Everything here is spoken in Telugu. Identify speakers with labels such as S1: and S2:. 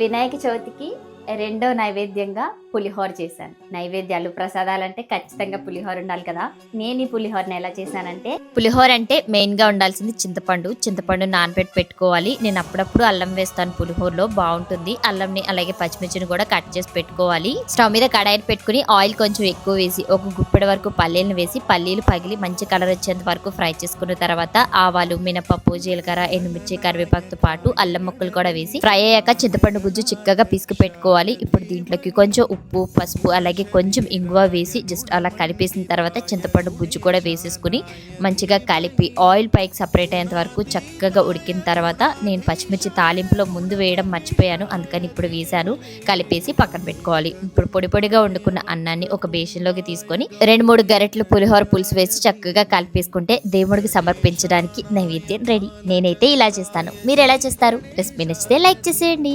S1: వినాయక చవితికి రెండో నైవేద్యంగా పులిహోర చేశాను. నైవేద్యాలు ప్రసాదాలు అంటే ఖచ్చితంగా పులిహోర ఉండాలి కదా. నేను ఈ పులిహోరని ఎలా చేశానంటే
S2: పులిహోర అంటే మెయిన్గా ఉండాల్సింది చింతపండు. చింతపండు నానబెట్టి పెట్టుకోవాలి. నేను అప్పుడప్పుడు అల్లం వేస్తాను పులిహోరలో బాగుంటుంది. అల్లంని అలాగే పచ్చిమిర్చిని కూడా కట్ చేసి పెట్టుకోవాలి. స్టవ్ మీద కడాయిని పెట్టుకుని ఆయిల్ కొంచెం ఎక్కువ వేసి ఒక గుప్పెడు వరకు పల్లీలను వేసి పల్లీలు పగిలి మంచి కలర్ వచ్చేంత వరకు ఫ్రై చేసుకున్న తర్వాత ఆవాలు మినపప్పు జీలకర్ర ఎండుమిర్చి కరివేపాకుతో పాటు అల్లం ముక్కలు కూడా వేసి ఫ్రై అయ్యాక చింతపండు గుజ్జు చిక్కగా పిసుకు పెట్టుకో పెట్టుకోవాలి ఇప్పుడు దీంట్లోకి కొంచెం ఉప్పు పసుపు అలాగే కొంచెం ఇంగువ వేసి జస్ట్ అలా కలిపేసిన తర్వాత చింతపండు గుజ్జు కూడా వేసేసుకుని మంచిగా కలిపి ఆయిల్ పైకి సపరేట్ అయ్యేంత వరకు చక్కగా ఉడికిన తర్వాత నేను పచ్చిమిర్చి తాలింపులో ముందు వేయడం మర్చిపోయాను. అందుకని ఇప్పుడు వేసాను కలిపేసి పక్కన పెట్టుకోవాలి. ఇప్పుడు పొడి పొడిగా వండుకున్న అన్నాన్ని ఒక బేషన్లోకి తీసుకొని రెండు మూడు గరెట్లు పులిహోర పులుసు వేసి చక్కగా కలిపేసుకుంటే దేవుడికి సమర్పించడానికి నైవేద్యం రెడీ. నేనైతే ఇలా చేస్తాను. మీరు ఎలా చేస్తారు? రెసిపీ నచ్చితే లైక్ చేసేయండి.